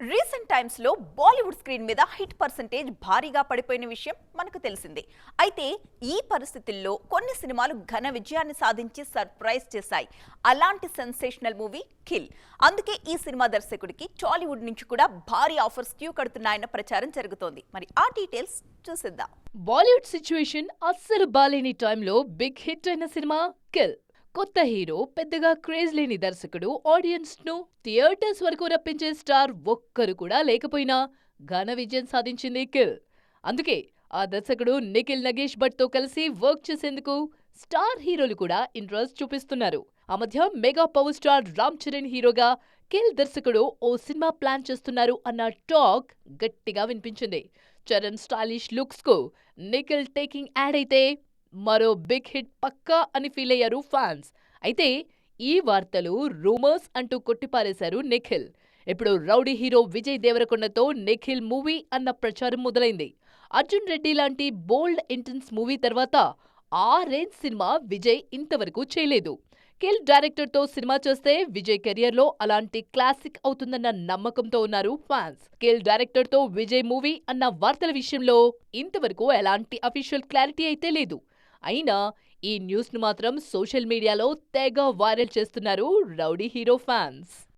Recent టైమ్స్లో Bollywood screen మీద hit percentage భారీగా పడిపోయిన విషయం మనకు తెలిసిందే. అయితే ఈ పరిస్థితుల్లో కొన్ని సినిమాలు ఘన విజయాన్ని సాధించి సర్ప్రైజ్ చేశాయి. అలాంటి సెన్సేషనల్ మూవీ కిల్. అందుకే ఈ సినిమా దర్శకుడికి టాలీవుడ్ నుంచి కూడా భారీ ఆఫర్స్ క్యూ కడుతున్నాయన్న ప్రచారం జరుగుతోంది. మరి ఆ డీటెయిల్స్ చూసిద్దాం. బాలీవుడ్ సిచ్యువేషన్ అస్సలు బాలేని టైంలో బిగ్ హిట్ అయిన సినిమా కిల్. కొత్త హీరో పెద్దగా క్రేజ్ లేని దర్శకుడు ఆడియన్స్ను థియేటర్స్ వరకు రప్పించే స్టార్ ఒక్కరు కూడా లేకపోయినా ఘన విజయం సాధించింది కిల్. అందుకే ఆ దర్శకుడు నిఖిల్ నగేష్ భట్తో కలిసి వర్క్ చేసేందుకు స్టార్ హీరోలు కూడా ఇంట్రెస్ట్ చూపిస్తున్నారు. ఆ మధ్య mega power star Ram Charan హీరోగా కిల్ దర్శకుడు ఓ సినిమా ప్లాన్ చేస్తున్నారు అన్న టాక్ గట్టిగా వినిపించింది. చరణ్ స్టైలిష్ లుక్స్కు నిఖిల్ టేకింగ్ యాడ్ అయితే మరో బిగ్ హిట్ పక్కా అని ఫీల్ అయ్యారు ఫ్యాన్స్. అయితే ఈ వార్తలు రూమర్స్ అంటూ కొట్టిపారేశారు నిఖిల్. ఇప్పుడు రౌడీ హీరో విజయ్ దేవరకొండతో నిఖిల్ మూవీ అన్న ప్రచారం మొదలైంది. అర్జున్ రెడ్డి లాంటి బోల్డ్ ఇంటెన్స్ మూవీ తర్వాత ఆ రేంజ్ సినిమా విజయ్ ఇంతవరకు చేయలేదు. కిల్ డైరెక్టర్తో సినిమా చేస్తే విజయ్ కెరియర్లో అలాంటి క్లాసిక్ అవుతుందన్న నమ్మకంతో ఉన్నారు ఫ్యాన్స్. కిల్ డైరెక్టర్తో విజయ్ మూవీ అన్న వార్తల విషయంలో ఇంతవరకు ఎలాంటి అఫీషియల్ క్లారిటీ అయితే లేదు. అయినా ఈ న్యూస్ను మాత్రం సోషల్ మీడియాలో తెగ వైరల్ చేస్తున్నారు రౌడీ హీరో ఫ్యాన్స్.